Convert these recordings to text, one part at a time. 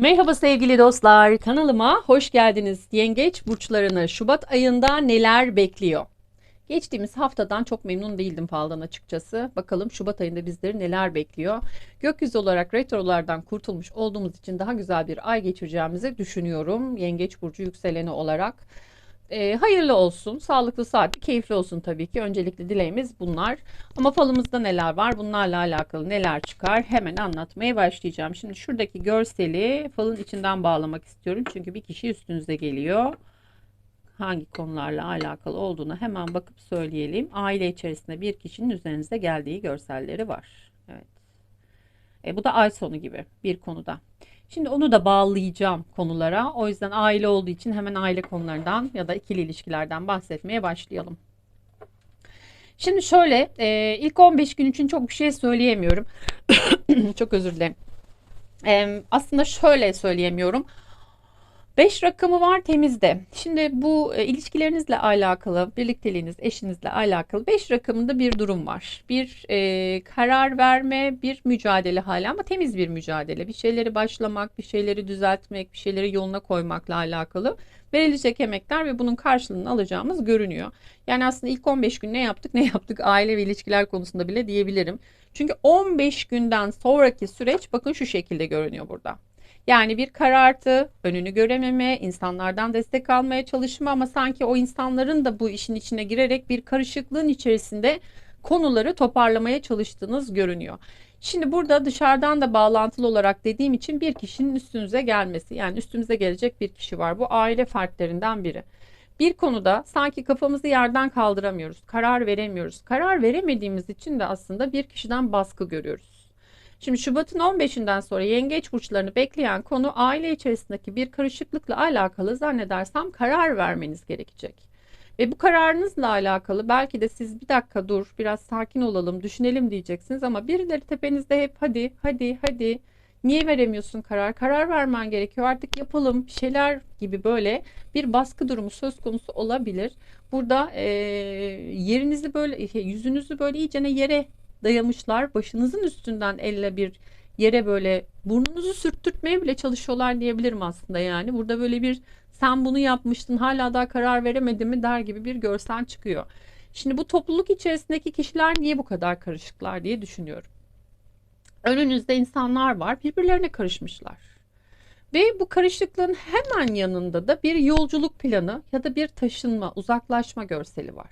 Merhaba sevgili dostlar, kanalıma hoş geldiniz. Yengeç burçlarını Şubat ayında neler bekliyor? Geçtiğimiz haftadan çok memnun değildim faldan açıkçası. Bakalım Şubat ayında bizleri neler bekliyor? Gökyüzü olarak retrolardan kurtulmuş olduğumuz için daha güzel bir ay geçireceğimizi düşünüyorum. Yengeç burcu yükseleni olarak. E, hayırlı olsun, sağlıklı saat, keyifli olsun tabii ki. Öncelikli dileğimiz bunlar. Ama falımızda neler var, bunlarla alakalı neler çıkar hemen anlatmaya başlayacağım. Şimdi şuradaki görseli falın içinden bağlamak istiyorum. Çünkü bir kişi üstünüze geliyor. Hangi konularla alakalı olduğunu hemen bakıp söyleyelim. Aile içerisinde bir kişinin üzerinize geldiği görselleri var. Evet. E, bu da ay sonu gibi bir konuda. Şimdi onu da bağlayacağım konulara. O yüzden aile olduğu için hemen aile konularından ya da ikili ilişkilerden bahsetmeye başlayalım. Şimdi şöyle e, ilk 15 gün için çok bir şey söyleyemiyorum. çok özür dilerim. Aslında şöyle söyleyemiyorum. 5 rakamı var temizde. Şimdi bu e, ilişkilerinizle alakalı, birlikteliğiniz, eşinizle alakalı 5 rakamında bir durum var. Bir e, karar verme, bir mücadele hali ama temiz bir mücadele. Bir şeyleri başlamak, bir şeyleri düzeltmek, bir şeyleri yoluna koymakla alakalı verilecek emekler ve bunun karşılığını alacağımız görünüyor. Yani aslında ilk 15 gün ne yaptık ne yaptık aile ve ilişkiler konusunda bile diyebilirim. Çünkü 15 günden sonraki süreç bakın şu şekilde görünüyor burada. Yani bir karartı, önünü görememe, insanlardan destek almaya çalışma ama sanki o insanların da bu işin içine girerek bir karışıklığın içerisinde konuları toparlamaya çalıştığınız görünüyor. Şimdi burada dışarıdan da bağlantılı olarak dediğim için bir kişinin üstünüze gelmesi yani üstümüze gelecek bir kişi var. Bu aile fertlerinden biri. Bir konuda sanki kafamızı yerden kaldıramıyoruz, karar veremiyoruz. Karar veremediğimiz için de aslında bir kişiden baskı görüyoruz. Şimdi Şubat'ın 15'inden sonra yengeç burçlarını bekleyen konu aile içerisindeki bir karışıklıkla alakalı zannedersem karar vermeniz gerekecek. Ve bu kararınızla alakalı belki de siz bir dakika dur biraz sakin olalım düşünelim diyeceksiniz ama birileri tepenizde hep hadi hadi hadi niye veremiyorsun karar karar vermen gerekiyor artık yapalım bir şeyler gibi böyle bir baskı durumu söz konusu olabilir. Burada e, yerinizi böyle yüzünüzü böyle iyicene yere dayamışlar. Başınızın üstünden elle bir yere böyle burnunuzu sürttürtmeye bile çalışıyorlar diyebilirim aslında yani. Burada böyle bir sen bunu yapmıştın hala daha karar veremedin mi der gibi bir görsel çıkıyor. Şimdi bu topluluk içerisindeki kişiler niye bu kadar karışıklar diye düşünüyorum. Önünüzde insanlar var birbirlerine karışmışlar. Ve bu karışıklığın hemen yanında da bir yolculuk planı ya da bir taşınma, uzaklaşma görseli var.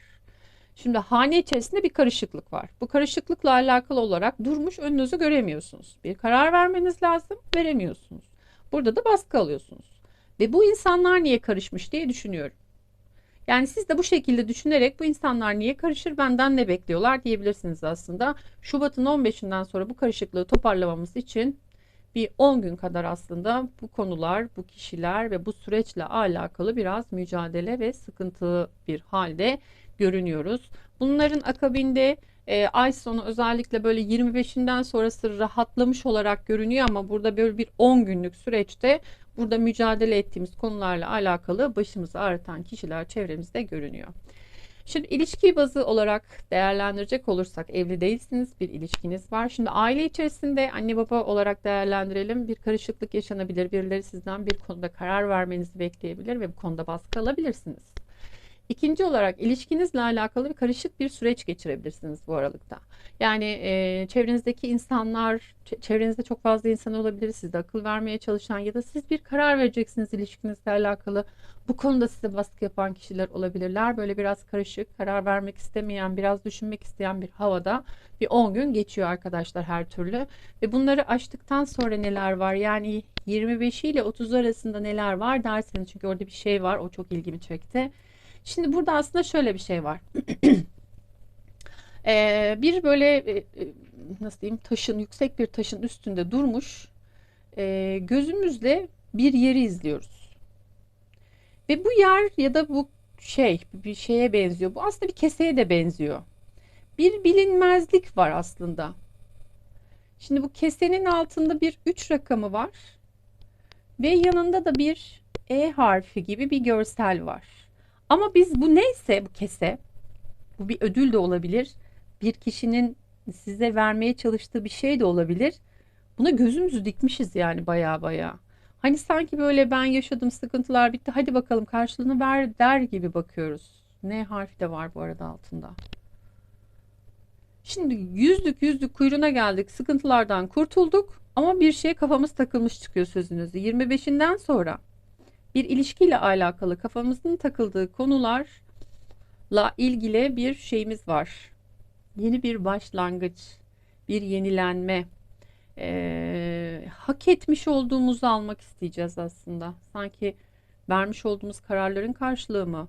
Şimdi hane içerisinde bir karışıklık var. Bu karışıklıkla alakalı olarak durmuş önünüzü göremiyorsunuz. Bir karar vermeniz lazım, veremiyorsunuz. Burada da baskı alıyorsunuz. Ve bu insanlar niye karışmış diye düşünüyorum. Yani siz de bu şekilde düşünerek bu insanlar niye karışır benden ne bekliyorlar diyebilirsiniz aslında. Şubat'ın 15'inden sonra bu karışıklığı toparlamamız için bir 10 gün kadar aslında bu konular, bu kişiler ve bu süreçle alakalı biraz mücadele ve sıkıntılı bir halde görünüyoruz. Bunların akabinde e, ay sonu özellikle böyle 25'inden sonrası rahatlamış olarak görünüyor ama burada böyle bir 10 günlük süreçte burada mücadele ettiğimiz konularla alakalı başımızı ağrıtan kişiler çevremizde görünüyor. Şimdi ilişki bazı olarak değerlendirecek olursak evli değilsiniz bir ilişkiniz var. Şimdi aile içerisinde anne baba olarak değerlendirelim. Bir karışıklık yaşanabilir. Birileri sizden bir konuda karar vermenizi bekleyebilir ve bu konuda baskı alabilirsiniz. İkinci olarak ilişkinizle alakalı bir karışık bir süreç geçirebilirsiniz bu aralıkta. Yani e, çevrenizdeki insanlar, çevrenizde çok fazla insan olabilir, sizde akıl vermeye çalışan ya da siz bir karar vereceksiniz ilişkinizle alakalı. Bu konuda size baskı yapan kişiler olabilirler. Böyle biraz karışık, karar vermek istemeyen, biraz düşünmek isteyen bir havada bir 10 gün geçiyor arkadaşlar her türlü. Ve bunları aştıktan sonra neler var? Yani 25 ile 30 arasında neler var derseniz çünkü orada bir şey var. O çok ilgimi çekti. Şimdi burada aslında şöyle bir şey var. ee, bir böyle e, e, nasıl diyeyim taşın yüksek bir taşın üstünde durmuş e, gözümüzle bir yeri izliyoruz. Ve bu yer ya da bu şey bir şeye benziyor. Bu aslında bir keseye de benziyor. Bir bilinmezlik var aslında. Şimdi bu kesenin altında bir 3 rakamı var. Ve yanında da bir E harfi gibi bir görsel var. Ama biz bu neyse bu kese bu bir ödül de olabilir. Bir kişinin size vermeye çalıştığı bir şey de olabilir. Buna gözümüzü dikmişiz yani baya baya. Hani sanki böyle ben yaşadım sıkıntılar bitti hadi bakalım karşılığını ver der gibi bakıyoruz. N harfi de var bu arada altında. Şimdi yüzlük yüzlük kuyruğuna geldik. Sıkıntılardan kurtulduk. Ama bir şeye kafamız takılmış çıkıyor sözünüzü. 25'inden sonra bir ilişkiyle alakalı kafamızın takıldığı konularla ilgili bir şeyimiz var. Yeni bir başlangıç, bir yenilenme, ee, hak etmiş olduğumuzu almak isteyeceğiz aslında. Sanki vermiş olduğumuz kararların karşılığı mı?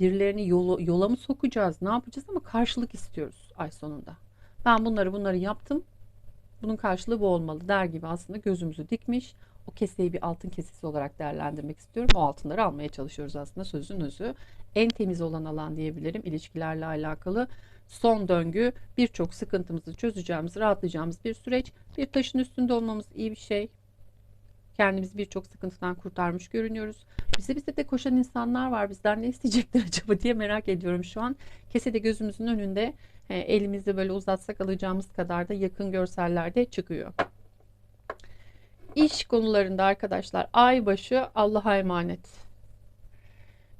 Birilerini yola, yola mı sokacağız? Ne yapacağız ama karşılık istiyoruz ay sonunda. Ben bunları bunları yaptım. Bunun karşılığı bu olmalı der gibi aslında gözümüzü dikmiş. O keseyi bir altın kesesi olarak değerlendirmek istiyorum. O altınları almaya çalışıyoruz aslında sözün özü. En temiz olan alan diyebilirim ilişkilerle alakalı. Son döngü birçok sıkıntımızı çözeceğimiz, rahatlayacağımız bir süreç. Bir taşın üstünde olmamız iyi bir şey. Kendimizi birçok sıkıntıdan kurtarmış görünüyoruz. Bize bize de koşan insanlar var. Bizden ne isteyecekler acaba diye merak ediyorum şu an. Kesede gözümüzün önünde e, elimizi böyle uzatsak alacağımız kadar da yakın görsellerde çıkıyor. İş konularında arkadaşlar ay başı Allah'a emanet.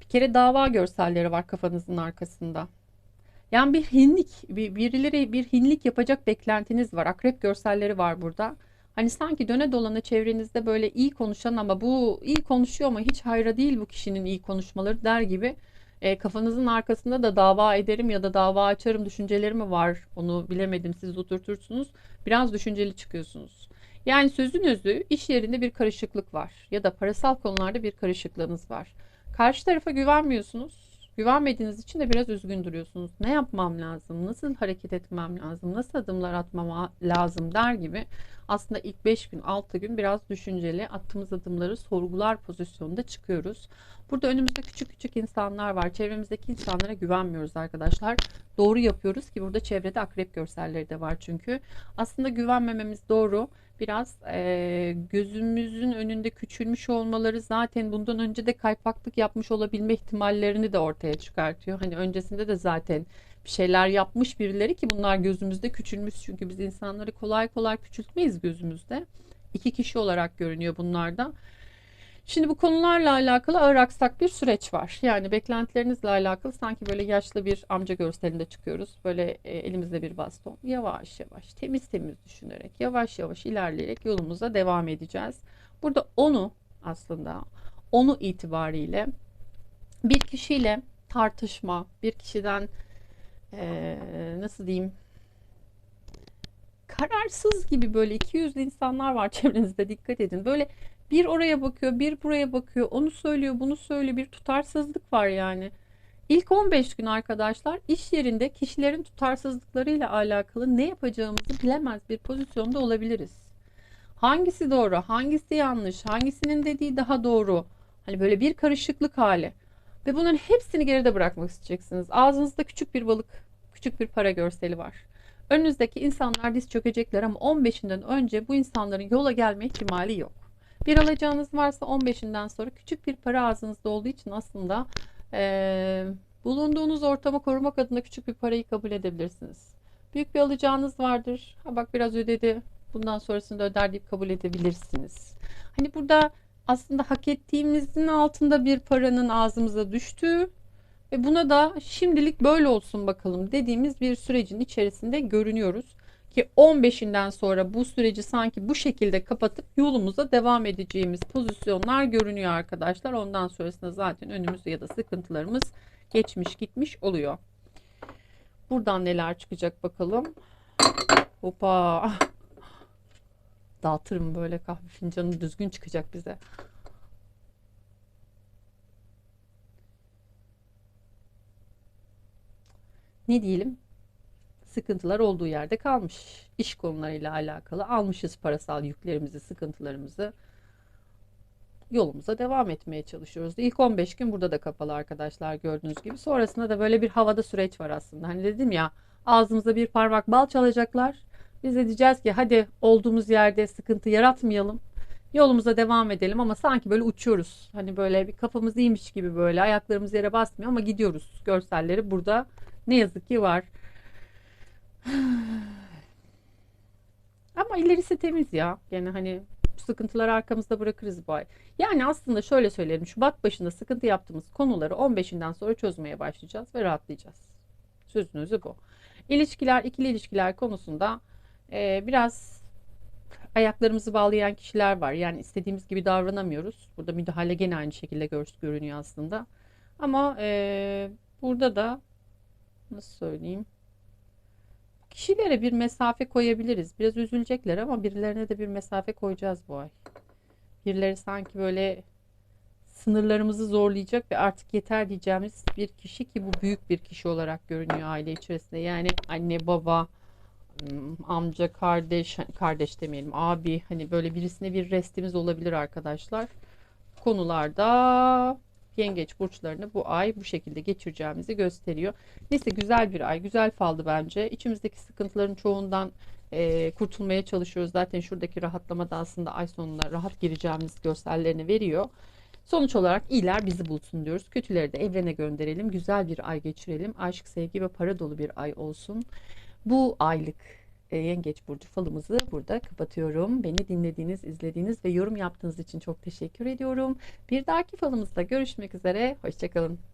Bir kere dava görselleri var kafanızın arkasında. Yani bir hinlik, bir, birileri bir hinlik yapacak beklentiniz var. Akrep görselleri var burada. Hani sanki döne dolana çevrenizde böyle iyi konuşan ama bu iyi konuşuyor ama hiç hayra değil bu kişinin iyi konuşmaları der gibi e, kafanızın arkasında da dava ederim ya da dava açarım düşünceleri mi var? Onu bilemedim siz oturtursunuz. Biraz düşünceli çıkıyorsunuz. Yani sözün özü iş yerinde bir karışıklık var ya da parasal konularda bir karışıklığınız var. Karşı tarafa güvenmiyorsunuz Güvenmediğiniz için de biraz üzgün duruyorsunuz. Ne yapmam lazım? Nasıl hareket etmem lazım? Nasıl adımlar atmam lazım der gibi. Aslında ilk 5 gün 6 gün biraz düşünceli attığımız adımları sorgular pozisyonunda çıkıyoruz. Burada önümüzde küçük küçük insanlar var. Çevremizdeki insanlara güvenmiyoruz arkadaşlar. Doğru yapıyoruz ki burada çevrede akrep görselleri de var çünkü. Aslında güvenmememiz doğru biraz e, gözümüzün önünde küçülmüş olmaları zaten bundan önce de kaypaklık yapmış olabilme ihtimallerini de ortaya çıkartıyor. Hani öncesinde de zaten bir şeyler yapmış birileri ki bunlar gözümüzde küçülmüş çünkü biz insanları kolay kolay küçültmeyiz gözümüzde. İki kişi olarak görünüyor bunlarda. Şimdi bu konularla alakalı ağır bir süreç var. Yani beklentilerinizle alakalı sanki böyle yaşlı bir amca görselinde çıkıyoruz. Böyle e, elimizde bir baston. Yavaş yavaş, temiz temiz düşünerek, yavaş yavaş ilerleyerek yolumuza devam edeceğiz. Burada onu aslında, onu itibariyle bir kişiyle tartışma, bir kişiden e, nasıl diyeyim kararsız gibi böyle iki yüzlü insanlar var çevrenizde dikkat edin. Böyle bir oraya bakıyor, bir buraya bakıyor. Onu söylüyor, bunu söylüyor. Bir tutarsızlık var yani. İlk 15 gün arkadaşlar iş yerinde kişilerin tutarsızlıklarıyla alakalı ne yapacağımızı bilemez bir pozisyonda olabiliriz. Hangisi doğru, hangisi yanlış, hangisinin dediği daha doğru. Hani böyle bir karışıklık hali. Ve bunların hepsini geride bırakmak isteyeceksiniz. Ağzınızda küçük bir balık, küçük bir para görseli var. Önünüzdeki insanlar diz çökecekler ama 15'inden önce bu insanların yola gelme ihtimali yok. Bir alacağınız varsa 15'inden sonra küçük bir para ağzınızda olduğu için aslında e, bulunduğunuz ortamı korumak adına küçük bir parayı kabul edebilirsiniz. Büyük bir alacağınız vardır. Ha bak biraz ödedi. Bundan sonrasını da öder deyip kabul edebilirsiniz. Hani burada aslında hak ettiğimizin altında bir paranın ağzımıza düştüğü ve buna da şimdilik böyle olsun bakalım dediğimiz bir sürecin içerisinde görünüyoruz. Ki 15'inden sonra bu süreci sanki bu şekilde kapatıp yolumuza devam edeceğimiz pozisyonlar görünüyor arkadaşlar. Ondan sonrasında zaten önümüzde ya da sıkıntılarımız geçmiş gitmiş oluyor. Buradan neler çıkacak bakalım. Hopa. Dağıtırım böyle kahve fincanı düzgün çıkacak bize. Ne diyelim? Sıkıntılar olduğu yerde kalmış. İş konularıyla alakalı almışız parasal yüklerimizi, sıkıntılarımızı. Yolumuza devam etmeye çalışıyoruz. İlk 15 gün burada da kapalı arkadaşlar gördüğünüz gibi. Sonrasında da böyle bir havada süreç var aslında. Hani dedim ya ağzımıza bir parmak bal çalacaklar. Biz de diyeceğiz ki hadi olduğumuz yerde sıkıntı yaratmayalım. Yolumuza devam edelim ama sanki böyle uçuyoruz. Hani böyle bir kafamız iyiymiş gibi böyle ayaklarımız yere basmıyor ama gidiyoruz. Görselleri burada ne yazık ki var. Ama ilerisi temiz ya. Yani hani sıkıntıları arkamızda bırakırız bu ay. Yani aslında şöyle söyleyelim. Şubat başında sıkıntı yaptığımız konuları 15'inden sonra çözmeye başlayacağız ve rahatlayacağız. Sözünüzü bu. İlişkiler, ikili ilişkiler konusunda e, biraz ayaklarımızı bağlayan kişiler var. Yani istediğimiz gibi davranamıyoruz. Burada müdahale gene aynı şekilde gör, görünüyor aslında. Ama e, burada da nasıl söyleyeyim? Kişilere bir mesafe koyabiliriz. Biraz üzülecekler ama birilerine de bir mesafe koyacağız bu ay. Birileri sanki böyle sınırlarımızı zorlayacak ve artık yeter diyeceğimiz bir kişi ki bu büyük bir kişi olarak görünüyor aile içerisinde. Yani anne, baba, amca, kardeş, kardeş demeyelim, abi hani böyle birisine bir restimiz olabilir arkadaşlar. Konularda yengeç burçlarını bu ay bu şekilde geçireceğimizi gösteriyor. Neyse güzel bir ay, güzel faldı bence. İçimizdeki sıkıntıların çoğundan e, kurtulmaya çalışıyoruz. Zaten şuradaki rahatlama da aslında ay sonuna rahat gireceğimiz gösterlerini veriyor. Sonuç olarak iyiler bizi bulsun diyoruz. Kötüleri de evrene gönderelim. Güzel bir ay geçirelim. Aşk, sevgi ve para dolu bir ay olsun. Bu aylık Yengeç Burcu falımızı burada kapatıyorum. Beni dinlediğiniz, izlediğiniz ve yorum yaptığınız için çok teşekkür ediyorum. Bir dahaki falımızda görüşmek üzere. Hoşçakalın.